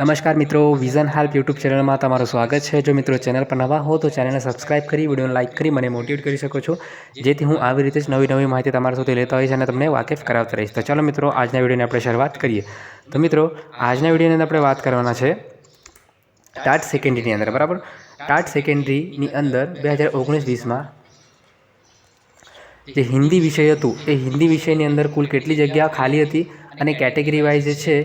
નમસ્કાર મિત્રો vision હાલ્પ YouTube ચેનલમાં તમારું સ્વાગત છે. જો મિત્રો ચેનલ પર નવા હો તો ચેનલને સબસ્ક્રાઇબ કરી, વિડીયોને લાઇક કરી, મને મોટિવેટ કરી શકો છો. જેથી હું આવી રીતે જ નવી નવી માહિતી તમારા સુધી લેતા હોઈશ અને તમને વાકેફ કરાવતા રહીશ. તો ચાલો મિત્રો, આજના વિડીયોની આપણે શરૂઆત કરીએ. તો મિત્રો, આજના વિડીયોની અંદર આપણે વાત કરવાના છે ટાટ સેકન્ડરીની અંદર, બરાબર? ટાટ સેકન્ડરીની અંદર બે હજાર ઓગણીસ વીસમાં જે હિન્દી વિષય હતું, એ હિન્દી વિષયની અંદર કુલ કેટલી જગ્યા ખાલી હતી અને કેટેગરી વાઇઝ છે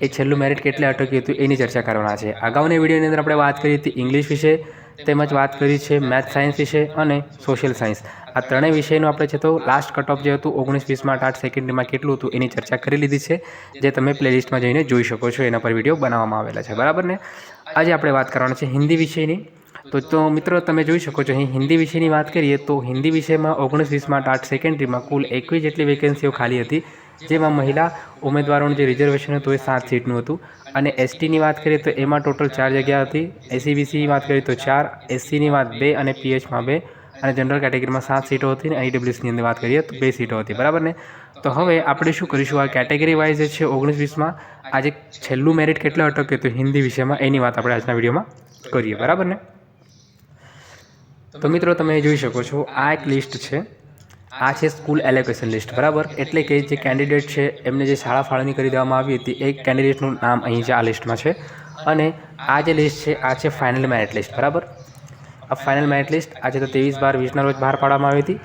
એ છેલ્લું મેરિટ કેટલે અટક્યું હતું એની ચર્ચા કરવાના છે. અગાઉની વિડીયોની અંદર આપણે વાત કરી હતી ઇંગ્લિશ વિશે, તેમજ વાત કરી છે મેથ સાયન્સ વિશે અને સોશિયલ સાયન્સ આ ત્રણેય વિષયનું આપણે છે તો લાસ્ટ કટ ઓફ જે હતું, ઓગણીસ વીસમાં આઠ સેકન્ડરીમાં કેટલું હતું એની ચર્ચા કરી લીધી છે, જે તમે પ્લેલિસ્ટમાં જઈને જોઈ શકો છો. એના પર વીડિયો બનાવવામાં આવેલા છે. બરાબર ને? આજે આપણે વાત કરવાની છે હિન્દી વિષયની. તો તો મિત્રો, તમે જોઈ શકો છો, અહીં હિન્દી વિષયની વાત કરીએ તો હિન્દી વિષયમાં ઓગણીસ વીસમાં આઠ સેકન્ડરીમાં કુલ એકવીસ જેટલી વેકેન્સીઓ ખાલી હતી. જેમાં મહિલા ઉમેદવારોનું જે રિઝર્વેશન હતું એ સાત સીટનું હતું. અને એસટીની વાત કરીએ તો એમાં ટોટલ ચાર જગ્યા હતી. એસીબીસીની વાત કરીએ તો ચાર, એસસીની વાત બે અને પીએચમાં બે. અને જનરલ કેટેગરીમાં સાત સીટો હતી અને આઈડબ્લ્યુસીની અંદર વાત કરીએ તો બે સીટો હતી. બરાબર ને? તો હવે આપણે શું કરીશું? આ કેટેગરી વાઇઝ જે છે ઓગણીસ વીસમાં આજે છેલ્લું મેરિટ કેટલો અટક્યું તો હિન્દી વિષયમાં? એની વાત આપણે આજના વિડીયોમાં કરીએ. બરાબર ને? તો મિત્રો, તમે જોઈ શકો છો, આ એક લિસ્ટ છે. આ છે સ્કૂલ એલોકેશન લિસ્ટ, બરાબર? એટલે કે જે કેન્ડિડેટ છે, એમને જે શાળા ફાળવણી કરી દેવામાં આવી હતી, એ કેન્ડિડેટનું નામ અહીં છે આ લિસ્ટમાં છે. અને આ જે લિસ્ટ છે, આ છે ફાઇનલ મેરિટ લિસ્ટ, બરાબર? આ ફાઇનલ મેરિટ લિસ્ટ આજે તો ત્રેવીસ બાર, વીસના રોજ બહાર પાડવામાં આવી હતી.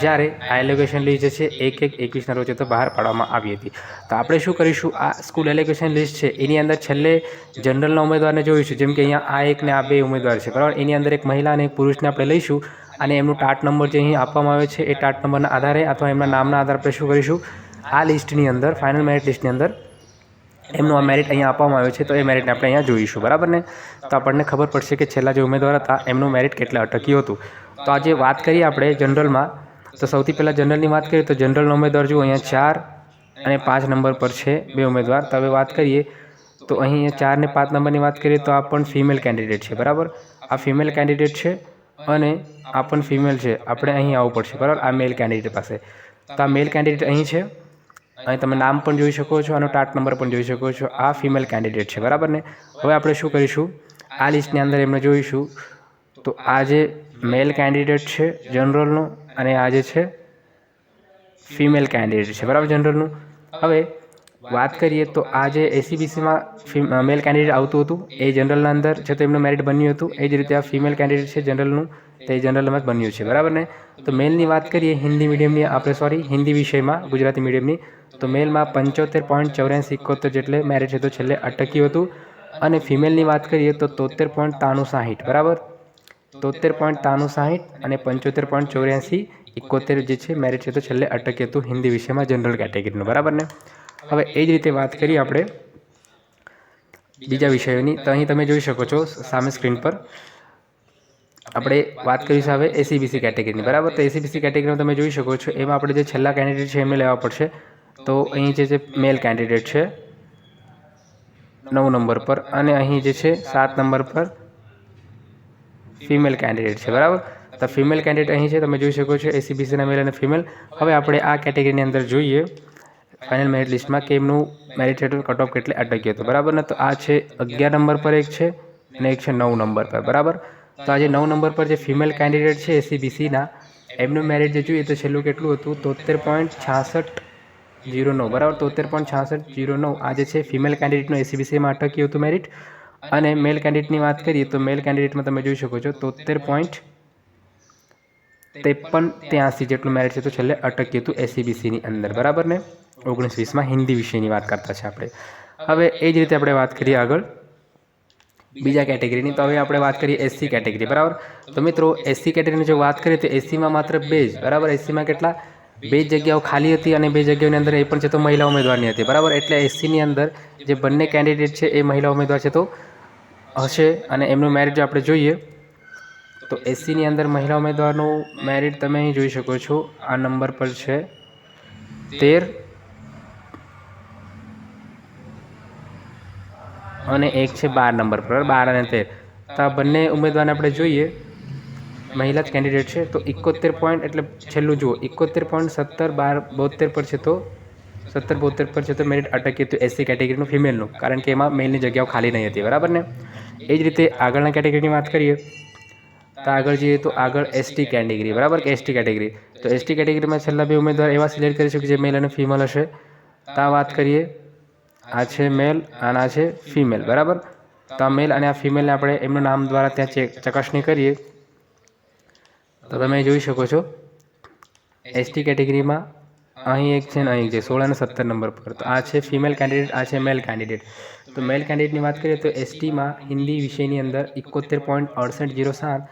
જ્યારે આ એલોકેશન લિસ્ટ જે છે, એક એક એકવીસના રોજ તો બહાર પાડવામાં આવી હતી. તો આપણે શું કરીશું? આ સ્કૂલ એલોકેશન લિસ્ટ છે, એની અંદર છેલ્લે જનરલના ઉમેદવારને જોઈશું. જેમ કે અહીંયા આ એક ને આ બે ઉમેદવાર છે, બરાબર? એની અંદર એક મહિલા અને એક પુરુષને આપણે લઈશું. અને એમનું ટાટ નંબર જે અહીં આપવામાં આવે છે, એ ટાટ નંબરના આધારે અથવા એમના નામના આધારે આપણે શું કરીશું? આ લિસ્ટની અંદર ફાઇનલ મેરિટ લિસ્ટની અંદર, એમનું આ મેરિટ અહીંયા આપવામાં આવ્યું છે, તો એ મેરિટને આપણે અહીંયા જોઈશું, બરાબર ને? તો આપણને ખબર પડશે કે છેલ્લા જે ઉમેદવાર હતા, એમનું મેરિટ કેટલા અટક્યું હતું. તો આજે વાત કરીએ આપણે જનરલમાં તો સૌથી પહેલાં જનરલની વાત કરીએ, તો જનરલનો ઉમેદવાર જુઓ, અહીંયા ચાર અને પાંચ નંબર પર છે બે ઉમેદવાર. તો હવે વાત કરીએ, તો અહીં ચાર ને પાંચ નંબરની વાત કરીએ, તો આ પણ ફિમેલ કેન્ડિડેટ છે, બરાબર? આ ફિમેલ કેન્ડિડેટ છે અને આ પણ ફિમેલ છે. આપણે અહીં આવવું પડશે. બરાબર? આ મેલ કેન્ડિડેટ પાસે. તો આ મેલ કેન્ડિડેટ અહીં છે. અહીં તમે નામ પણ જોઈ શકો છો અને ટાટ નંબર પણ જોઈ શકો છો. આ ફિમેલ કેન્ડિડેટ છે. બરાબર ને? હવે આપણે શું કરીશું? આ લિસ્ટની અંદર એમને જોઈશું. તો આ જે મેલ કેન્ડિડેટ છે જનરલનું અને આ જે છે ફિમેલ કેન્ડિડેટ છે. બરાબર જનરલનું? હવે વાત કરીએ તો આ જે એસીબીસીમાં મેલ કેન્ડિડેટ આવતું હતું. એ જનરલના અંદર છે તો એમનું મેરિટ બન્યું હતું, એ જ રીતે આ ફિમેલ કેન્ડિડેટ છે જનરલનું તે જનરલમાં જ બન્યું છે. બરાબર ને? તો મેલની વાત કરીએ, હિન્દી મીડિયમની આપણે સોરી હિન્દી વિષયમાં, ગુજરાતી મીડિયમની તો મેલમાં પંચોતેર પોઈન્ટ ચોર્યાસી એકોતેર જેટલે મેરિટ છે તો છેલ્લે અટક્યું હતું. અને ફિમેલની વાત કરીએ તો તોતેર પોઈન્ટ ત્રાણું સાહીઠ, બરાબર? તોતેર પોઈન્ટ ત્રાણું સાહીઠ અને પંચોતેર પોઈન્ટ ચોર્યાસી એકોતેર જે છે મેરિટ છે તો છેલ્લે અટક્યું હતું હિન્દી વિષયમાં જનરલ કેટેગરીનું બરાબર ને? હવે એ જ રીતે વાત કરીએ આપણે બીજા વિષયોની. તો અહીં તમે જોઈ શકો છો સામે સ્ક્રીન પર. આપણે વાત કરીશું હવે એસીબીસી કેટેગરીની બરાબર? તો એસીબીસી કેટેગરીમાં તમે જોઈ શકો છો, એમાં આપણે જે છેલ્લા કેન્ડિડેટ છે એમને લેવા પડશે. તો અહીં જે છે મેલ કેન્ડિડેટ છે, નવ નંબર પર. અને અહીં જે છે, સાત નંબર પર ફિમેલ કેન્ડિડેટ છે. બરાબર? તો ફિમેલ કેન્ડિડેટ અહીં છે, તમે જોઈ શકો છો એસીબીસીના મેલ અને ફિમેલ હવે આપણે આ કેટેગરીની અંદર જોઈએ. ફાઇનલ મેરિટ લિસ્ટમાં કે એમનું મેરિટ હેઠળ કટ ઓફ કેટલે અટક્યું હતું. બરાબર ને? તો આ છે અગિયાર નંબર પર એક છે અને એક છે નવ નંબર પર. બરાબર? તો આજે નવ નંબર પર જે ફિમેલ કેન્ડિડેટ છે એસીબીસીના એમનું મેરિટ જે જોઈએ તો છેલ્લું કેટલું હતું? તોતેર પોઈન્ટ છાસઠ જીરો નવ. બરાબર? તોતેર પોઈન્ટ છાસઠ જીરો નવ. આજે છે ફિમેલ કેન્ડિડેટનું એસીબીસીમાં અટક્યું હતું મેરિટ અને મેલ કેન્ડિડેટની વાત કરીએ તો મેલ કેન્ડિડેટમાં તમે જોઈ શકો છો તોતેર પોઈન્ટ ત્રેપન ત્યાંસી જેટલું મેરિટ છે તો છેલ્લે અટક્યું હતું એસીબીસીની અંદર. બરાબર ને? ઓગણીસ વીસમાં હિન્દી વિષયની વાત કરતા છે આપણે. હવે એ જ રીતે આપણે વાત કરીએ આગળ. બીજા કેટેગરીની તો હવે આપણે વાત કરીએ એસસી કેટેગરી બરાબર? તો મિત્રો એસસી કેટેગરીની જો વાત કરીએ તો એસસીમાં માત્ર બે જ, બરાબર? એસસીમાં કેટલા? બે જગ્યાઓ ખાલી હતી અને બે જગ્યાઓની અંદર એ પણ છે તો મહિલા ઉમેદવારની હતી, બરાબર? એટલે એસસીની અંદર જે બંને કેન્ડિડેટ છે એ મહિલા ઉમેદવાર છે તો હશે અને એમનું મેરિટ જો આપણે જોઈએ, તો એસસીની અંદર મહિલા ઉમેદવારનું મેરિટ તમે અહીં જોઈ શકો છો. આ નંબર પર છે તેર. અને એક છે બાર નંબર પર બાર અને તેર. તો આ બંને ઉમેદવારને આપણે જોઈએ. મહિલા જ કેન્ડિડેટ છે. તો એકોતેર પોઈન્ટ એટલે છેલ્લું જુઓ. એકોતેર પોઈન્ટ સત્તર બાર બોતેર પર છે તો, સત્તર બોતેર પર છે તો મેરિટ અટકી હતું એસસી કેટેગરીનું ફિમેલનું કારણ કે એમાં મેલની જગ્યાઓ ખાલી નહીં હતી, બરાબર ને? એ જ રીતે આગળના કેટેગરીની વાત કરીએ. તો આગળ જઈએ તો આગળ એસટી કેટેગરી બરાબર? કે એસટી કેટેગરી તો એસટી કેટેગરીમાં છેલ્લા બે ઉમેદવાર એવા સિલેક્ટ કરી શકે જે મેલ અને ફિમેલ હશે. તો વાત કરીએ. આ છે મેલ અને આ છે ફિમેલ બરાબર? તો આ મેલ અને આ ફિમેલને આપણે એમનું નામ દ્વારા ત્યાં ચેક ચકાસણી કરીએ. તો તમે જોઈ શકો છો એસટી કેટેગરીમાં અહીં એક છે ને અહીં છે, સોળ અને સત્તર નંબર પર. તો આ છે ફિમેલ કેન્ડિડેટ આ છે મેલ કેન્ડિડેટ તો મેલ કેન્ડિડેટની વાત કરીએ તો એસટીમાં હિન્દી વિષયની અંદર એકોતેર પોઈન્ટ અડસઠ જીરો સાત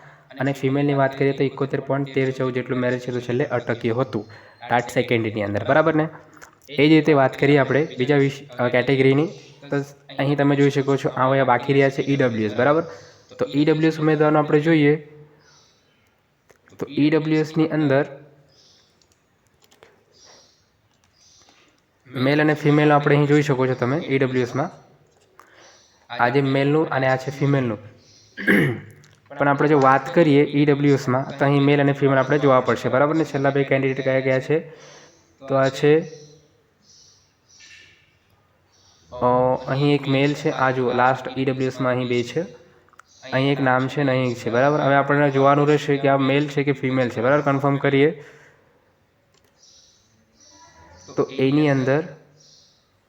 અને ફિમેલની વાત કરીએ તો એકોતેર પોઈન્ટ તેર ચૌદ જેટલું મેરેજ છે તો છેલ્લે અટક્યું હતું. ટાટ સેકન્ડની અંદર, બરાબર ને? એ જ રીતે વાત કરીએ આપણે બીજા કેટેગરીની તો અહીં તમે જોઈ શકો છો આ અહીંયા બાકી રહ્યા છે ઈડબ્લ્યુએસ બરાબર? તો ઈડબ્લ્યુએસ ઉમેદવારનો આપણે જોઈએ. તો ઈડબ્લ્યુએસની અંદર મેલ અને ફિમેલ આપણે અહીં જોઈ શકો છો તમે ઈડબ્લ્યુએસમાં આ જે મેલનું અને આ છે ફિમેલનું પણ આપણે જો વાત કરીએ ઈડબ્લ્યુએસમાં તો અહીં મેલ અને ફિમેલ આપણે જોવા પડશે. બરાબર ને? છેલ્લા બે કેન્ડિડેટ કયા ગયા છે? તો આ છે અહીં એક મેલ છે. આ જુઓ લાસ્ટ ઈડબ્લ્યુએસમાં અહીં બે છે. અહીં એક નામ છે ને અહીં છે. બરાબર? હવે આપણને જોવાનું રહેશે કે આ મેલ છે કે ફિમેલ છે. બરાબર? કન્ફર્મ કરીએ. તો એની અંદર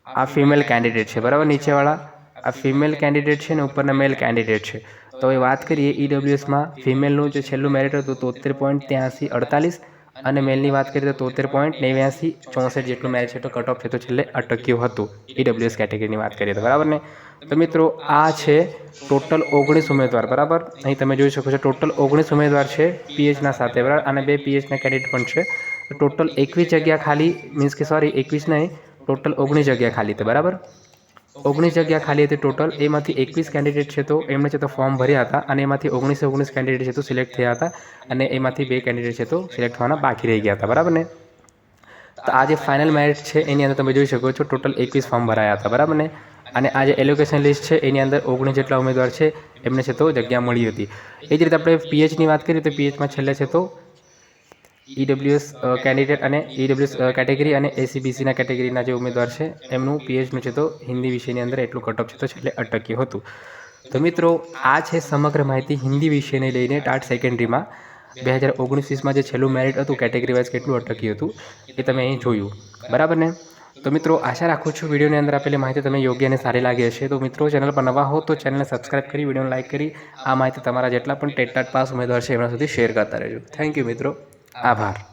આ ફિમેલ કેન્ડિડેટ છે. બરાબર? નીચેવાળા. આ ફિમેલ કેન્ડિડેટ છે ને ઉપરના મેલ કેન્ડિડેટ છે. તો હવે વાત કરીએ ઈડબ્લ્યુએસમાં ફિમેલનું જે છેલ્લું મેરિટ હતું તોતેર પોઈન્ટ ત્યાંસી અડતાલીસ. અને મેલની વાત કરીએ તો તોતેર પોઈન્ટ નેવ્યાસી ચોસઠ જેટલું મેચ છે તો કટ ઓફ છે છેલ્લે અટક્યું હતું. ઈડબ્લ્યુએસ કેટેગરીની વાત કરીએ તો, બરાબર ને? તો મિત્રો, આ છે ટોટલ ઓગણીસ ઉમેદવાર, બરાબર? અહીં તમે જોઈ શકો છો ટોટલ ઓગણીસ ઉમેદવાર છે પીએચના સાથે, બરાબર? અને બે પીએચના કેન્ડિડેટ પણ છે. ટોટલ એકવીસ જગ્યા ખાલી મીન્સ કે સોરી એકવીસ નહીં ટોટલ ઓગણીસ જગ્યા ખાલી છે બરાબર? ઓગણીસ જગ્યા ખાલી હતી ટોટલ એમાંથી એકવીસ કેન્ડિડેટ છે તો એમણે છે તો ફોર્મ ભર્યા હતા અને એમાંથી ઓગણીસે ઓગણીસ કેન્ડિડેટ છે તો સિલેક્ટ થયા હતા અને એમાંથી બે કેન્ડિડેટ છે તો સિલેક્ટ થવાના બાકી રહી ગયા હતા. બરાબર ને? તો આ જે ફાઇનલ મેરિટ છે, એની અંદર તમે જોઈ શકો છો ટોટલ એકવીસ ફોર્મ ભરાયા હતા. બરાબર ને? અને આ જે એલોકેશન લિસ્ટ છે, એની અંદર ઓગણીસ જેટલા ઉમેદવાર છે, એમને છે તો જગ્યા મળી હતી. એ જ રીતે આપણે પીએચની વાત કરીએ તો પીએચમાં છેલ્લે છે તો ઈડબ્લ્યુએસ કેન્ડિડેટ અને ઈડબ્લ્યુએસ કેટેગરી અને એસીબીસીના કેટેગરીના જે ઉમેદવાર છે એમનું પીએચનું છે તો હિન્દી વિષયની અંદર એટલું કટઓફ છે તો છેલ્લે અટક્યું હતું. તો મિત્રો આ છે સમગ્ર માહિતી હિન્દી વિષયને લઈને ટાટ સેકન્ડરીમાં. બે હજાર ઓગણીસ વીસમાં જે છેલ્લું મેરિટ હતું કેટેગરી વાઇઝ કેટલું અટક્યું હતું એ તમે અહીં જોયું. બરાબર ને? તો મિત્રો આશા રાખું છું વિડીયોની અંદર આપેલી માહિતી તમે યોગ્ય અને સારી લાગી હશે. તો મિત્રો ચેનલ પર નવા હો તો ચેનલને સબસ્ક્રાઇબ કરી વિડીયોને લાઇક કરી. આ માહિતી તમારા જેટલા પણ ટેટ ટાટ પાસ ઉમેદવાર છે એમના સુધી શેર કરતા રહેજો. થેન્ક યુ મિત્રો. આભાર.